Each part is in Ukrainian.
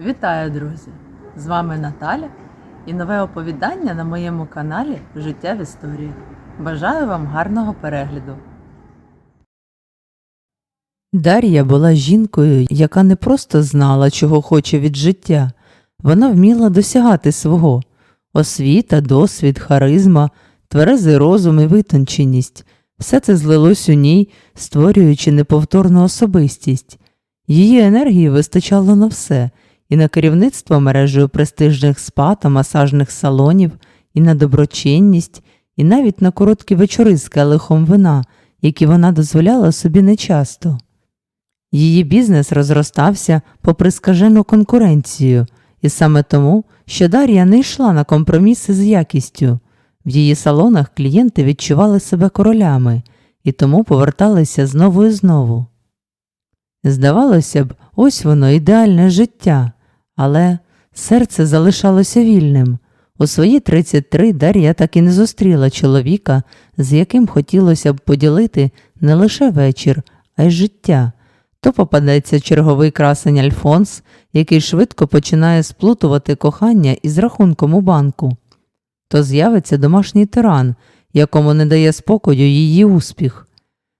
Вітаю, друзі! З вами Наталя і нове оповідання на моєму каналі Життя в історії. Бажаю вам гарного перегляду. Дар'я була жінкою, яка не просто знала, чого хоче від життя, вона вміла досягати свого освіта, досвід, харизма, тверезий розум і витонченість. Все це злилось у ній, створюючи неповторну особистість. Її енергії вистачало на все і на керівництво мережею престижних спа та масажних салонів, і на доброчинність, і навіть на короткі вечори з келихом вина, які вона дозволяла собі нечасто. Її бізнес розростався попри скажену конкуренцію, і саме тому, що Дар'я не йшла на компроміси з якістю. В її салонах клієнти відчували себе королями і тому поверталися знову і знову. Здавалося б, ось воно ідеальне життя, але серце залишалося вільним. У свої 33 Дар'я так і не зустріла чоловіка, з яким хотілося б поділити не лише вечір, а й життя. То попадеться черговий красень Альфонс, який швидко починає сплутувати кохання із рахунком у банку. То з'явиться домашній тиран, якому не дає спокою її успіх.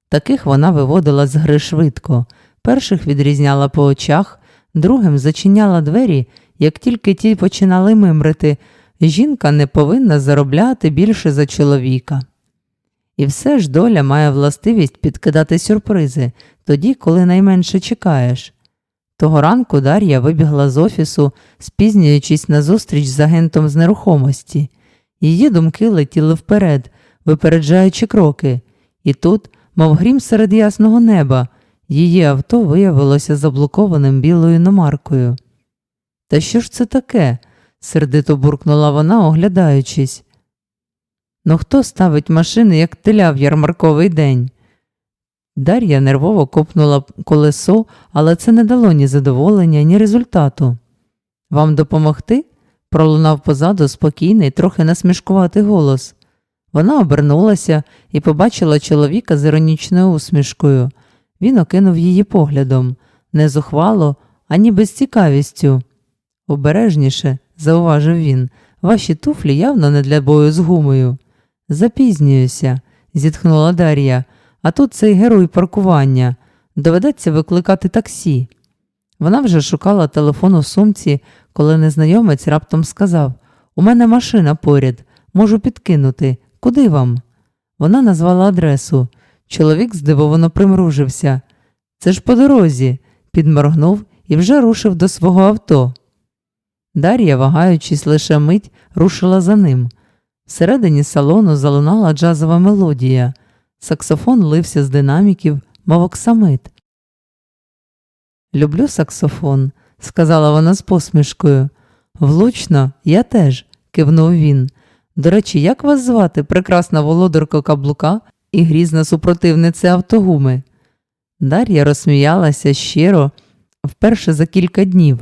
Таких вона виводила з гри швидко. Перших відрізняла по очах, другим зачиняла двері, як тільки ті починали мимрити. Жінка не повинна заробляти більше за чоловіка. І все ж доля має властивість підкидати сюрпризи тоді, коли найменше чекаєш. Того ранку Дар'я вибігла з офісу, спізнюючись на зустріч з агентом з нерухомості. Її думки летіли вперед, випереджаючи кроки, і тут, мов грім серед ясного неба, її авто виявилося заблокованим білою номаркою. Та що ж це таке? сердито буркнула вона, оглядаючись. Ну хто ставить машини, як теля в ярмарковий день? Дар'я нервово копнула колесо, але це не дало ні задоволення, ні результату. Вам допомогти? пролунав позаду спокійний, трохи насмішкуватий голос. Вона обернулася і побачила чоловіка з іронічною усмішкою. Він окинув її поглядом, не зухвало, ані без цікавістю. Обережніше, зауважив він, ваші туфлі явно не для бою з гумою. Запізнююся, зітхнула Дар'я, а тут цей герой паркування. Доведеться викликати таксі. Вона вже шукала телефон у сумці, коли незнайомець раптом сказав У мене машина поряд, можу підкинути. Куди вам? Вона назвала адресу. Чоловік здивовано примружився. Це ж по дорозі, підморгнув і вже рушив до свого авто. Дар'я, вагаючись лише мить, рушила за ним. Всередині салону залунала джазова мелодія. Саксофон лився з динаміків, мов оксамит. Люблю саксофон, сказала вона з посмішкою. Влучно, я теж, кивнув він. До речі, як вас звати, прекрасна володарка каблука і грізна супротивниця автогуми? Дар'я розсміялася щиро вперше за кілька днів.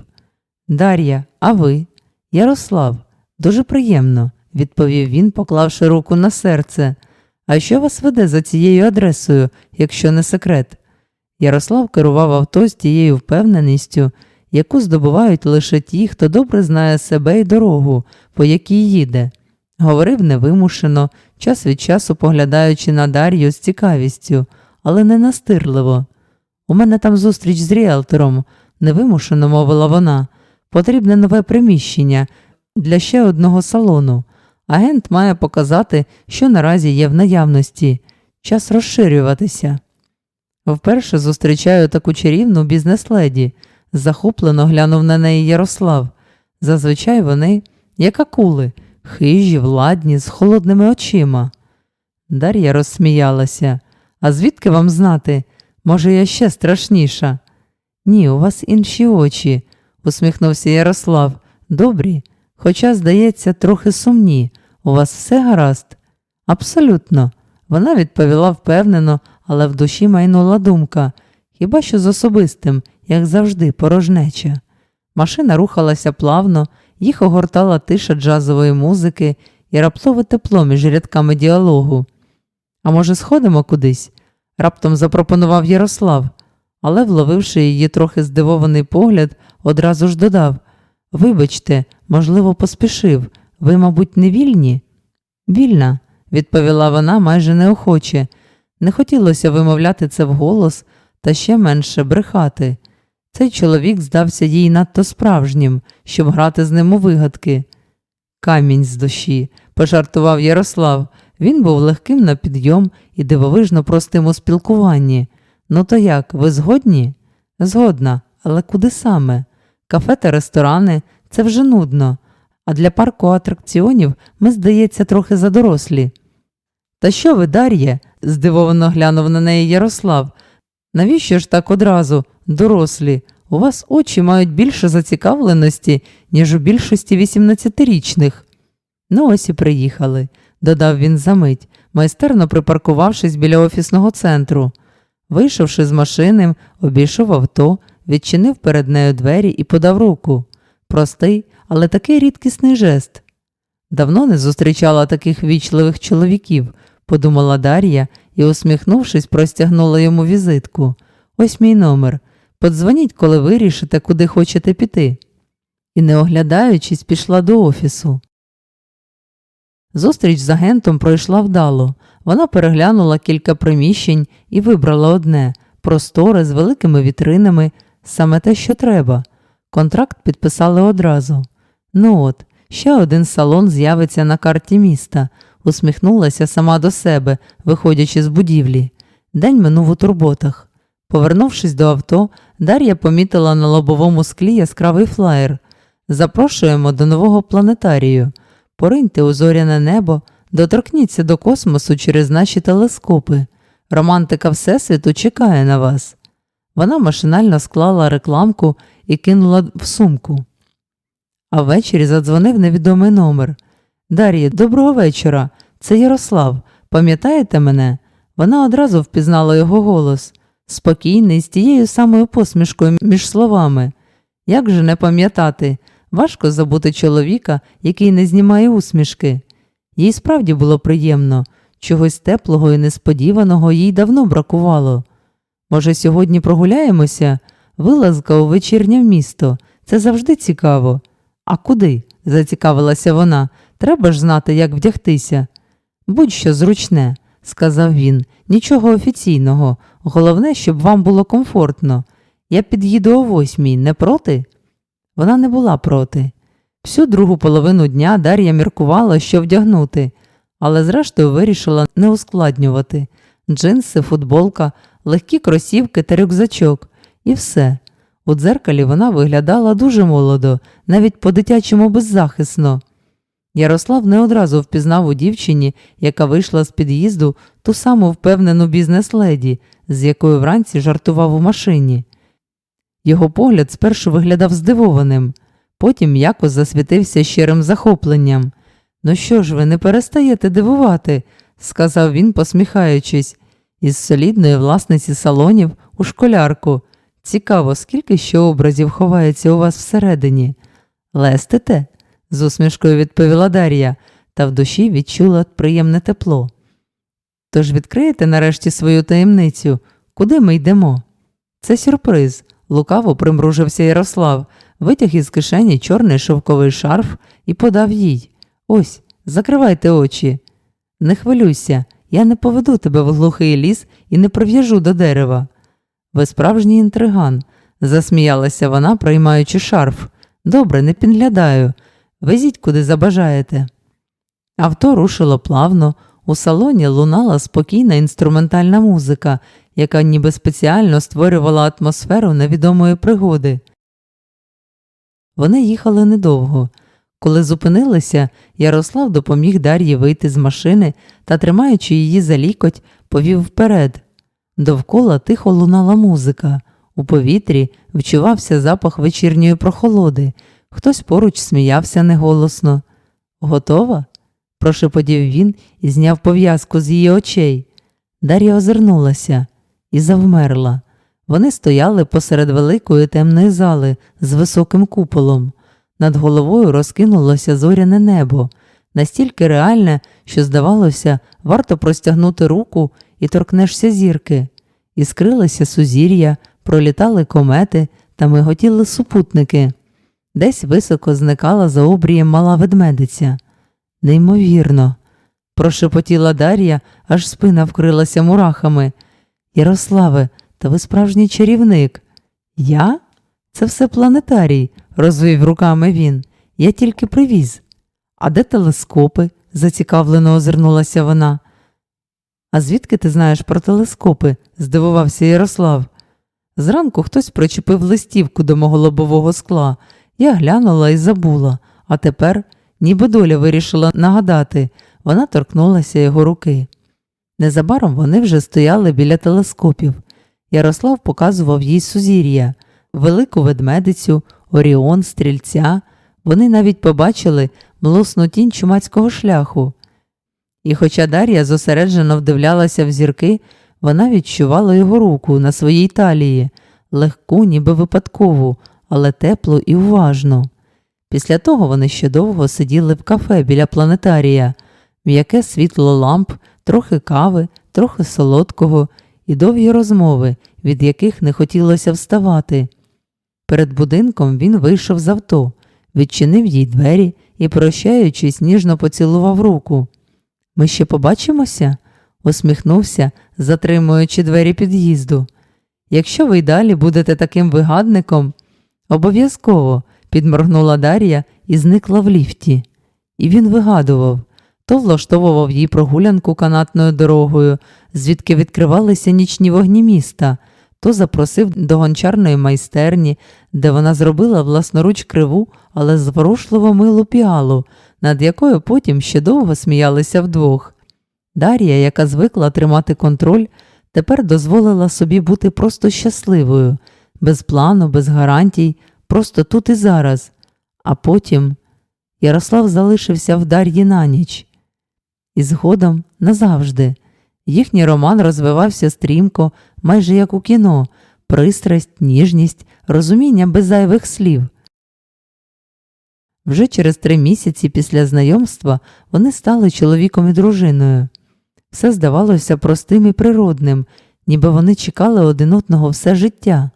Дар'я, а ви? Ярослав, дуже приємно, відповів він, поклавши руку на серце. А що вас веде за цією адресою, якщо не секрет? Ярослав керував авто з тією впевненістю, яку здобувають лише ті, хто добре знає себе і дорогу, по якій їде. Говорив невимушено, час від часу поглядаючи на Дар'ю з цікавістю, але не настирливо. У мене там зустріч з ріелтором, невимушено мовила вона. Потрібне нове приміщення для ще одного салону. Агент має показати, що наразі є в наявності. Час розширюватися. Вперше зустрічаю таку чарівну бізнес-леді. захоплено глянув на неї Ярослав. Зазвичай вони, як акули, хижі, владні, з холодними очима. Дар'я розсміялася. А звідки вам знати? Може, я ще страшніша? Ні, у вас інші очі, усміхнувся Ярослав. Добрі, хоча, здається, трохи сумні. У вас все гаразд? Абсолютно. Вона відповіла впевнено, але в душі майнула думка хіба що з особистим, як завжди, порожнеча. Машина рухалася плавно, їх огортала тиша джазової музики і раптове тепло між рядками діалогу. А може, сходимо кудись? раптом запропонував Ярослав. але, вловивши її трохи здивований погляд, одразу ж додав Вибачте, можливо, поспішив. Ви, мабуть, не вільні? Вільна, відповіла вона майже неохоче. Не хотілося вимовляти це вголос, та ще менше брехати. Цей чоловік здався їй надто справжнім, щоб грати з ним у вигадки. Камінь з душі, пожартував Ярослав. Він був легким на підйом і дивовижно простим у спілкуванні. Ну то як, ви згодні? Згодна, але куди саме? Кафе та ресторани це вже нудно, а для парку атракціонів ми, здається, трохи задорослі. Та що ви, Дар'є? здивовано глянув на неї Ярослав. Навіщо ж так одразу, дорослі? У вас очі мають більше зацікавленості, ніж у більшості 18-річних. Ну ось і приїхали, додав він за мить, майстерно припаркувавшись біля офісного центру. Вийшовши з машини, обійшов авто, відчинив перед нею двері і подав руку. Простий, але такий рідкісний жест. Давно не зустрічала таких вічливих чоловіків, подумала Дар'я і, усміхнувшись, простягнула йому візитку. Ось мій номер. Подзвоніть, коли вирішите, куди хочете піти. І, не оглядаючись, пішла до офісу. Зустріч з агентом пройшла вдало. Вона переглянула кілька приміщень і вибрала одне просторе з великими вітринами, саме те, що треба. Контракт підписали одразу. Ну от, ще один салон з'явиться на карті міста, усміхнулася сама до себе, виходячи з будівлі. День минув у турботах. Повернувшись до авто, Дар'я помітила на лобовому склі яскравий флаєр. Запрошуємо до нового планетарію. Пориньте у зоряне небо, доторкніться до космосу через наші телескопи. Романтика Всесвіту чекає на вас. Вона машинально склала рекламку і кинула в сумку. А ввечері задзвонив невідомий номер. Дар'я, доброго вечора. Це Ярослав. Пам'ятаєте мене? Вона одразу впізнала його голос, спокійний, з тією самою посмішкою між словами. Як же не пам'ятати? Важко забути чоловіка, який не знімає усмішки. Їй справді було приємно, чогось теплого і несподіваного їй давно бракувало. Може, сьогодні прогуляємося? Вилазка у вечірнє місто. Це завжди цікаво. А куди? зацікавилася вона. Треба ж знати, як вдягтися. Будь-що зручне, сказав він, нічого офіційного. Головне, щоб вам було комфортно. Я під'їду о восьмій, не проти? Вона не була проти. Всю другу половину дня Дар'я міркувала, що вдягнути, але зрештою вирішила не ускладнювати джинси, футболка, легкі кросівки та рюкзачок, і все. У дзеркалі вона виглядала дуже молодо, навіть по-дитячому беззахисно. Ярослав не одразу впізнав у дівчині, яка вийшла з під'їзду, ту саму впевнену бізнес-леді, з якою вранці жартував у машині. Його погляд спершу виглядав здивованим, потім м'яко засвітився щирим захопленням. Ну що ж ви, не перестаєте дивувати, сказав він, посміхаючись, із солідної власниці салонів у школярку. Цікаво, скільки ще образів ховається у вас всередині. Лестите? З усмішкою відповіла Дар'я, та в душі відчула приємне тепло. Тож відкриєте нарешті свою таємницю, куди ми йдемо? Це сюрприз. Лукаво примружився Ярослав, витяг із кишені чорний шовковий шарф і подав їй. Ось, закривайте очі. Не хвилюйся, я не поведу тебе в глухий ліс і не прив'яжу до дерева. Ви справжній інтриган, засміялася вона, приймаючи шарф. Добре, не підглядаю. Везіть, куди забажаєте. Авто рушило плавно, у салоні лунала спокійна інструментальна музика, яка ніби спеціально створювала атмосферу невідомої пригоди. Вони їхали недовго. Коли зупинилися, Ярослав допоміг Дар'ї вийти з машини та, тримаючи її за лікоть, повів вперед. Довкола тихо лунала музика. У повітрі вчувався запах вечірньої прохолоди. Хтось поруч сміявся неголосно. Готова? прошепотів він і зняв пов'язку з її очей. Дар'я озирнулася і завмерла. Вони стояли посеред великої темної зали з високим куполом. Над головою розкинулося зоряне небо, настільки реальне, що, здавалося, варто простягнути руку і торкнешся зірки. Іскрилися сузір'я, пролітали комети та миготіли супутники. Десь високо зникала за обрієм мала ведмедиця. Неймовірно, прошепотіла Дар'я, аж спина вкрилася мурахами. Ярославе, та ви справжній чарівник. Я? Це все планетарій, розвів руками він. Я тільки привіз. А де телескопи? зацікавлено озирнулася вона. А звідки ти знаєш про телескопи? здивувався Ярослав. Зранку хтось причепив листівку до мого лобового скла. Я глянула і забула, а тепер, ніби доля вирішила нагадати, вона торкнулася його руки. Незабаром вони вже стояли біля телескопів. Ярослав показував їй сузір'я, велику ведмедицю, Оріон, стрільця. Вони навіть побачили млосну тінь чумацького шляху. І хоча Дар'я зосереджено вдивлялася в зірки, вона відчувала його руку на своїй талії, легку, ніби випадкову, але теплу і уважну. Після того вони ще довго сиділи в кафе біля планетарія, м'яке світло ламп, трохи кави, трохи солодкого і довгі розмови, від яких не хотілося вставати. Перед будинком він вийшов з авто, відчинив їй двері і, прощаючись, ніжно поцілував руку. Ми ще побачимося? усміхнувся, затримуючи двері під'їзду. Якщо ви й далі будете таким вигадником, обов'язково підморгнула Дар'я і зникла в ліфті. І він вигадував то влаштовував їй прогулянку канатною дорогою, звідки відкривалися нічні вогні міста, то запросив до гончарної майстерні, де вона зробила власноруч криву, але зворушливо милу піалу, над якою потім ще довго сміялися вдвох. Дар'я, яка звикла тримати контроль, тепер дозволила собі бути просто щасливою, без плану, без гарантій, просто тут і зараз. А потім Ярослав залишився в Дар'ї на ніч. І згодом назавжди. Їхній роман розвивався стрімко, майже як у кіно, пристрасть, ніжність, розуміння без зайвих слів. Вже через три місяці після знайомства вони стали чоловіком і дружиною. Все здавалося простим і природним, ніби вони чекали один одного все життя.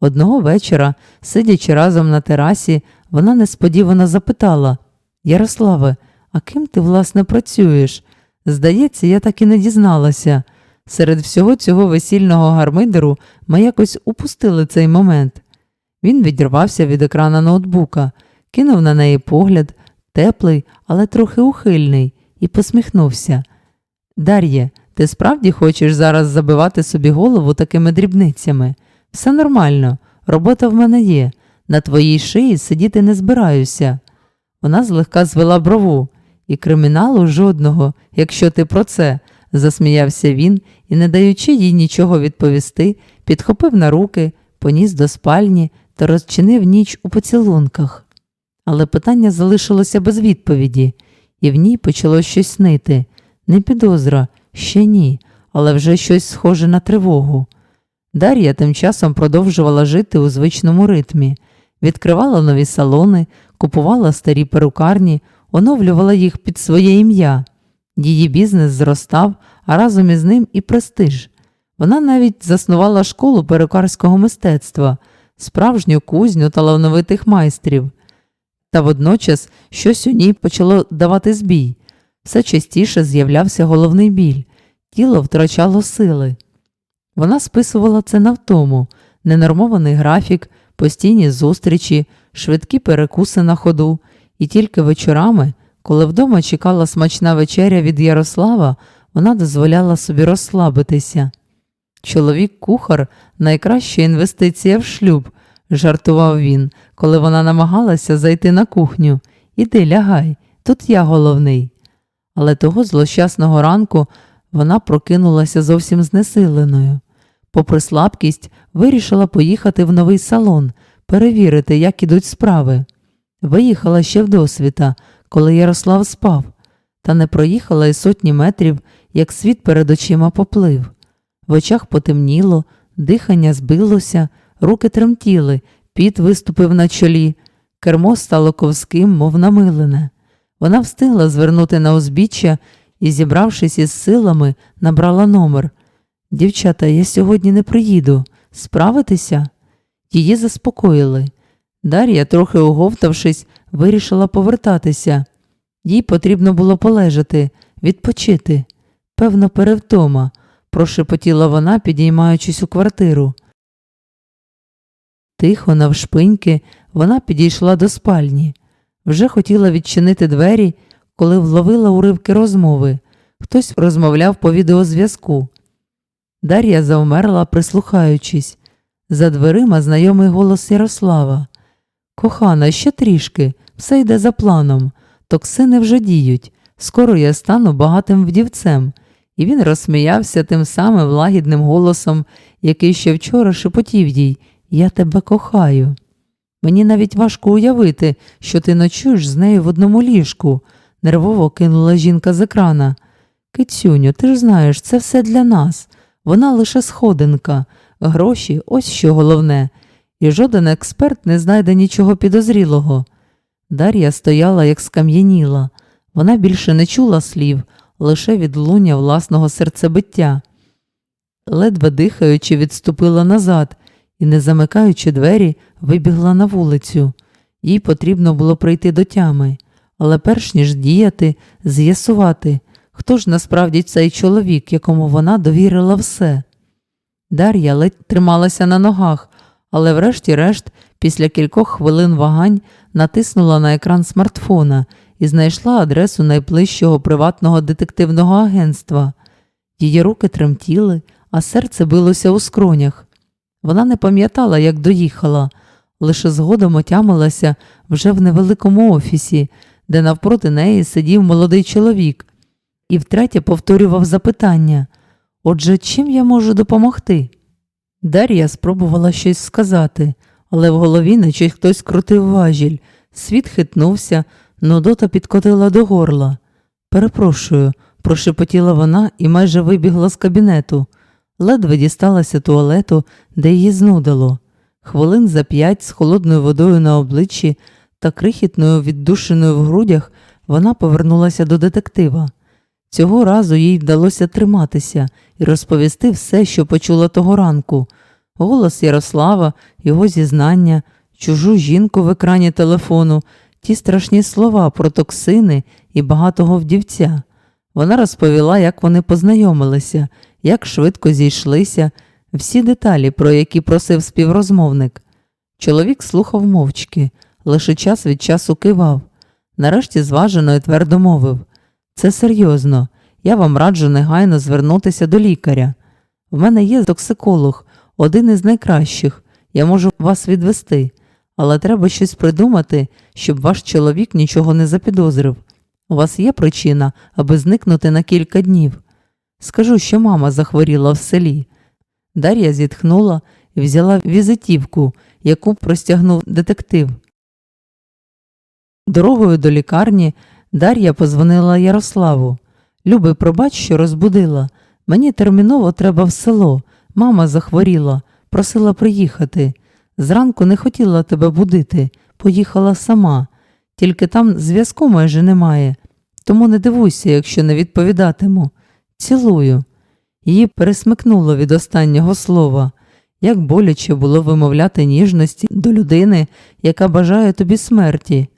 Одного вечора, сидячи разом на терасі, вона несподівано запитала Ярославе, а ким ти, власне, працюєш? Здається, я так і не дізналася. Серед всього цього весільного гармидеру ми якось упустили цей момент. Він відірвався від екрана ноутбука, кинув на неї погляд, теплий, але трохи ухильний, і посміхнувся. Дар'є, ти справді хочеш зараз забивати собі голову такими дрібницями? Все нормально, робота в мене є. На твоїй шиї сидіти не збираюся. Вона злегка звела брову. І криміналу жодного, якщо ти про це, засміявся він і, не даючи їй нічого відповісти, підхопив на руки, поніс до спальні та розчинив ніч у поцілунках. Але питання залишилося без відповіді, і в ній почало щось нити. Не підозра, ще ні, але вже щось схоже на тривогу. Дар'я тим часом продовжувала жити у звичному ритмі, відкривала нові салони, купувала старі перукарні, оновлювала їх під своє ім'я. Її бізнес зростав, а разом із ним і престиж. Вона навіть заснувала школу перукарського мистецтва, справжню кузню талановитих майстрів. Та водночас щось у ній почало давати збій. Все частіше з'являвся головний біль, тіло втрачало сили. Вона списувала це на втому, ненормований графік, постійні зустрічі, швидкі перекуси на ходу, і тільки вечорами, коли вдома чекала смачна вечеря від Ярослава, вона дозволяла собі розслабитися. Чоловік кухар найкраща інвестиція в шлюб, жартував він, коли вона намагалася зайти на кухню. Іди лягай, тут я головний. Але того злощасного ранку вона прокинулася зовсім знесиленою. Попри слабкість, вирішила поїхати в новий салон, перевірити, як ідуть справи. Виїхала ще вдосвіта, коли Ярослав спав, та не проїхала й сотні метрів, як світ перед очима поплив. В очах потемніло, дихання збилося, руки тремтіли, піт виступив на чолі, кермо стало ковським, мов намилене. Вона встигла звернути на узбіччя і, зібравшись із силами, набрала номер. Дівчата, я сьогодні не приїду, Справитися? Її заспокоїли. Дар'я, трохи оговтавшись, вирішила повертатися. Їй потрібно було полежати, відпочити. Певно, перевтома, прошепотіла вона, підіймаючись у квартиру. Тихо, навшпиньки, вона підійшла до спальні. Вже хотіла відчинити двері, коли вловила уривки розмови. Хтось розмовляв по відеозв'язку. Дар'я завмерла, прислухаючись. За дверима знайомий голос Ярослава. Кохана, ще трішки, все йде за планом. Токсини вже діють. Скоро я стану багатим вдівцем. І він розсміявся тим самим лагідним голосом, який ще вчора шепотів їй Я тебе кохаю. Мені навіть важко уявити, що ти ночуєш з нею в одному ліжку, нервово кинула жінка з екрана. Кицюню, ти ж знаєш, це все для нас. Вона лише сходинка, гроші ось що головне, і жоден експерт не знайде нічого підозрілого. Дар'я стояла, як скам'яніла. Вона більше не чула слів, лише відлуння власного серцебиття. Ледве дихаючи, відступила назад і, не замикаючи двері, вибігла на вулицю. Їй потрібно було прийти до тями, але перш ніж діяти, з'ясувати, хто ж насправді цей чоловік, якому вона довірила все. Дар'я ледь трималася на ногах, але врешті-решт, після кількох хвилин вагань, натиснула на екран смартфона і знайшла адресу найближчого приватного детективного агентства. Її руки тремтіли, а серце билося у скронях. Вона не пам'ятала, як доїхала, лише згодом отямилася вже в невеликому офісі, де навпроти неї сидів молодий чоловік, і втретє повторював запитання Отже, чим я можу допомогти? Дар'я спробувала щось сказати, але в голові наче хтось крутив важіль. Світ хитнувся, нудота підкотила до горла. Перепрошую, прошепотіла вона і майже вибігла з кабінету. Ледве дісталася туалету, де її знудило. Хвилин за п'ять з холодною водою на обличчі та крихітною віддушиною в грудях вона повернулася до детектива. Цього разу їй вдалося триматися і розповісти все, що почула того ранку. Голос Ярослава, його зізнання, чужу жінку в екрані телефону, ті страшні слова про токсини і багатого вдівця. Вона розповіла, як вони познайомилися, як швидко зійшлися, всі деталі, про які просив співрозмовник. Чоловік слухав мовчки, лише час від часу кивав. Нарешті зважено і твердо мовив це серйозно. Я вам раджу негайно звернутися до лікаря. В мене є токсиколог, один із найкращих. Я можу вас відвести, але треба щось придумати, щоб ваш чоловік нічого не запідозрив. У вас є причина, аби зникнути на кілька днів. Скажу, що мама захворіла в селі. Дар'я зітхнула і взяла візитівку, яку простягнув детектив. Дорогою до лікарні Дар'я позвонила Ярославу. Люби, пробач, що розбудила. Мені терміново треба в село. Мама захворіла, просила приїхати. Зранку не хотіла тебе будити, поїхала сама. Тільки там зв'язку майже немає. Тому не дивуйся, якщо не відповідатиму. Цілую. Її пересмикнуло від останнього слова. Як боляче було вимовляти ніжності до людини, яка бажає тобі смерті.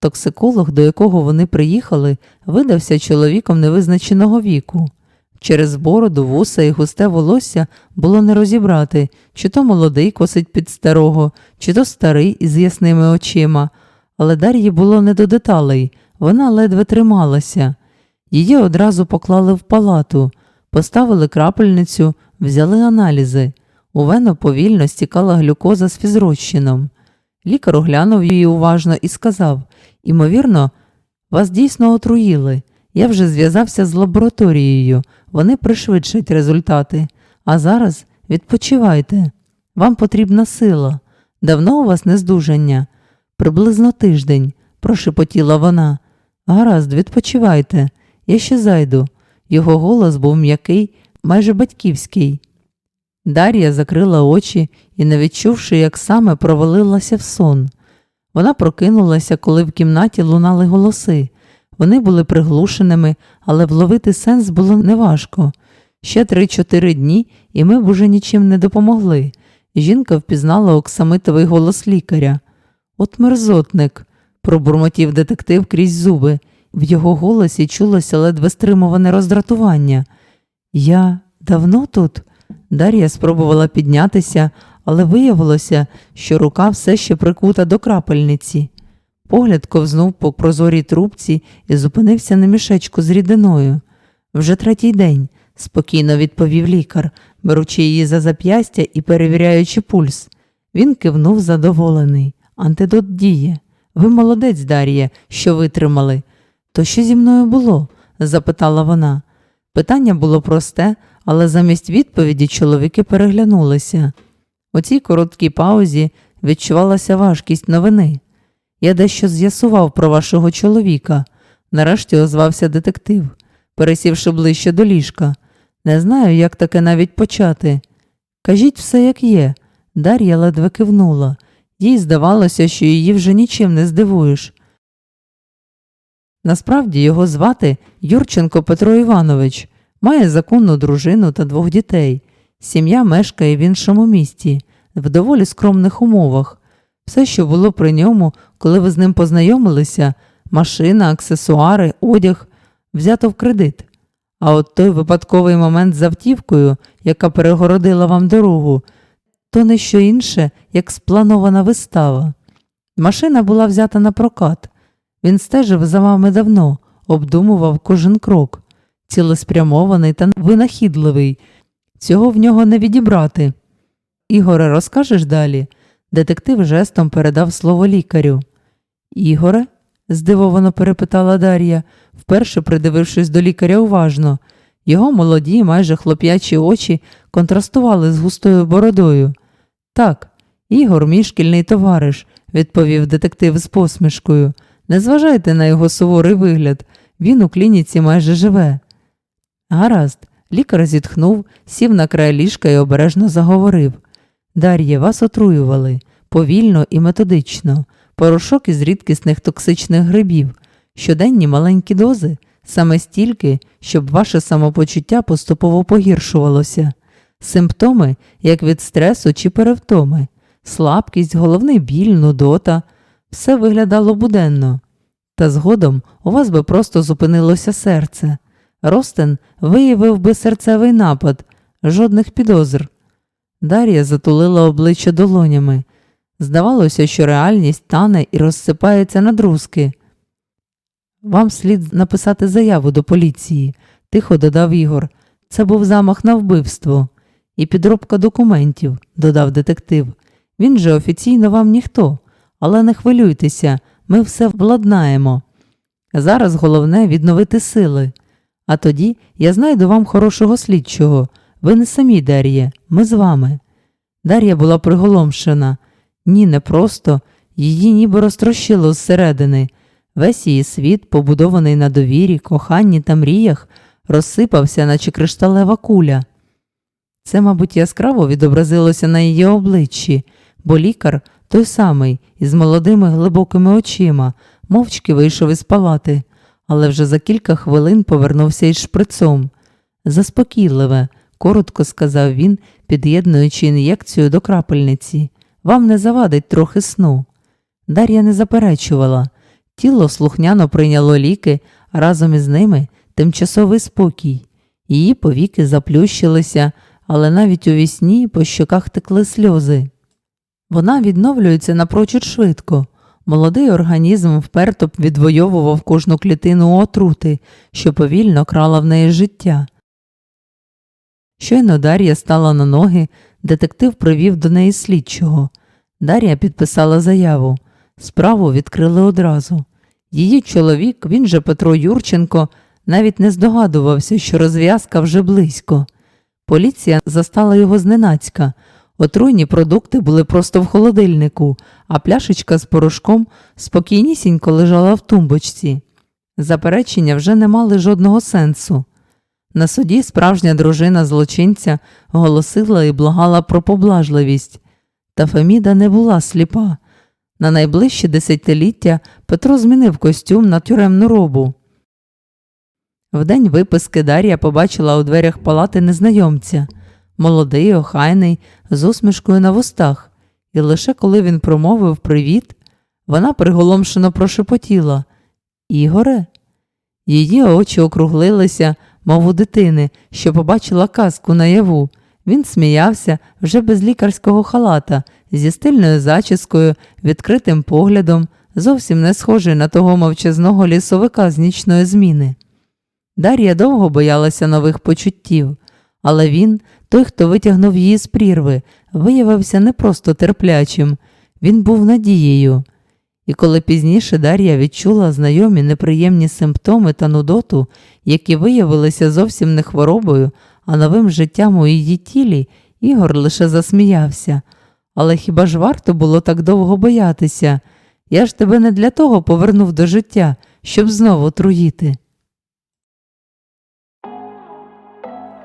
Токсиколог, до якого вони приїхали, видався чоловіком невизначеного віку. Через бороду, вуса і густе волосся було не розібрати, чи то молодий косить під старого, чи то старий із ясними очима, але Дар'ї було не до деталей, вона ледве трималася. Її одразу поклали в палату, поставили крапельницю, взяли аналізи. У вену повільно стікала глюкоза з фізрозчином. Лікар оглянув її уважно і сказав Імовірно, вас дійсно отруїли. Я вже зв'язався з лабораторією, вони пришвидшать результати. А зараз відпочивайте. Вам потрібна сила. Давно у вас нездужання? Приблизно тиждень, прошепотіла вона. Гаразд, відпочивайте, я ще зайду. Його голос був м'який, майже батьківський. Дар'я закрила очі і, не відчувши, як саме провалилася в сон. Вона прокинулася, коли в кімнаті лунали голоси. Вони були приглушеними, але вловити сенс було неважко. Ще три-чотири дні, і ми б уже нічим не допомогли. Жінка впізнала оксамитовий голос лікаря. От мерзотник, пробурмотів детектив крізь зуби. В його голосі чулося ледве стримуване роздратування. Я давно тут? Дар'я спробувала піднятися, але виявилося, що рука все ще прикута до крапельниці. Погляд ковзнув по прозорій трубці і зупинився на мішечку з рідиною. Вже третій день, спокійно відповів лікар, беручи її за зап'ястя і перевіряючи пульс. Він кивнув задоволений. Антидот діє. Ви молодець, Дар'я, що витримали. То що зі мною було? запитала вона. Питання було просте, але замість відповіді чоловіки переглянулися. У цій короткій паузі відчувалася важкість новини. Я дещо з'ясував про вашого чоловіка. Нарешті озвався детектив, пересівши ближче до ліжка. Не знаю, як таке навіть почати. Кажіть все, як є. Дар'я ледве кивнула. Їй здавалося, що її вже нічим не здивуєш. Насправді його звати Юрченко Петро Іванович, має законну дружину та двох дітей. Сім'я мешкає в іншому місті, в доволі скромних умовах. Все, що було при ньому, коли ви з ним познайомилися машина, аксесуари, одяг, взято в кредит. А от той випадковий момент з автівкою, яка перегородила вам дорогу, то не що інше, як спланована вистава. Машина була взята на прокат. Він стежив за вами давно, обдумував кожен крок, цілеспрямований та винахідливий. Цього в нього не відібрати. Ігоре, розкажеш далі? Детектив жестом передав слово лікарю. Ігоре? здивовано перепитала Дар'я, вперше придивившись до лікаря уважно. Його молоді, майже хлоп'ячі очі контрастували з густою бородою. Так, Ігор, мій шкільний товариш, відповів детектив з посмішкою. Не зважайте на його суворий вигляд, він у клініці майже живе. Гаразд, лікар зітхнув, сів на край ліжка і обережно заговорив. Дар'є, вас отруювали повільно і методично, порошок із рідкісних токсичних грибів, щоденні маленькі дози, саме стільки, щоб ваше самопочуття поступово погіршувалося. Симптоми, як від стресу чи перевтоми, слабкість, головний біль, нудота, все виглядало буденно. Та згодом у вас би просто зупинилося серце. Ростен виявив би серцевий напад, жодних підозр. Дар'я затулила обличчя долонями. Здавалося, що реальність тане і розсипається на друзки. Вам слід написати заяву до поліції, тихо додав Ігор. Це був замах на вбивство і підробка документів, додав детектив. Він же офіційно вам ніхто, але не хвилюйтеся, ми все владнаємо. Зараз головне відновити сили. А тоді я знайду вам хорошого слідчого. Ви не самі, Дар'є, ми з вами. Дар'я була приголомшена. Ні, не просто, її ніби розтрощило зсередини. Весь її світ, побудований на довірі, коханні та мріях, розсипався, наче кришталева куля. Це, мабуть, яскраво відобразилося на її обличчі, бо лікар, той самий, із молодими глибокими очима, мовчки вийшов із палати, але вже за кілька хвилин повернувся із шприцом. Заспокійливе, коротко сказав він, під'єднуючи ін'єкцію до крапельниці. Вам не завадить трохи сну. Дар'я не заперечувала. Тіло слухняно прийняло ліки, а разом із ними тимчасовий спокій. Її повіки заплющилися, але навіть у вісні по щоках текли сльози. Вона відновлюється напрочуд швидко. Молодий організм вперто відвоював кожну клітину отрути, що повільно крала в неї життя. Щойно Дар'я стала на ноги, детектив привів до неї слідчого. Дар'я підписала заяву. Справу відкрили одразу. Її чоловік, він же Петро Юрченко, навіть не здогадувався, що розв'язка вже близько. Поліція застала його зненацька. Отруйні продукти були просто в холодильнику, а пляшечка з порошком спокійнісінько лежала в тумбочці. Заперечення вже не мали жодного сенсу. На суді справжня дружина злочинця голосила і благала про поблажливість. Та Феміда не була сліпа. На найближче десятиліття Петро змінив костюм на тюремну робу. В день виписки Дар'я побачила у дверях палати незнайомця. Молодий, охайний, з усмішкою на вустах, і лише коли він промовив привіт, вона приголомшено прошепотіла Ігоре. Її очі округлилися, мов у дитини, що побачила казку наяву. Він сміявся вже без лікарського халата, зі стильною зачіскою, відкритим поглядом, зовсім не схожий на того мовчазного лісовика з нічної зміни. Дар'я довго боялася нових почуттів, але він, той, хто витягнув її з прірви, виявився не просто терплячим, він був надією. І коли пізніше Дар'я відчула знайомі неприємні симптоми та нудоту, які виявилися зовсім не хворобою, а новим життям у її тілі, Ігор лише засміявся. Але хіба ж варто було так довго боятися? Я ж тебе не для того повернув до життя, щоб знову труїти.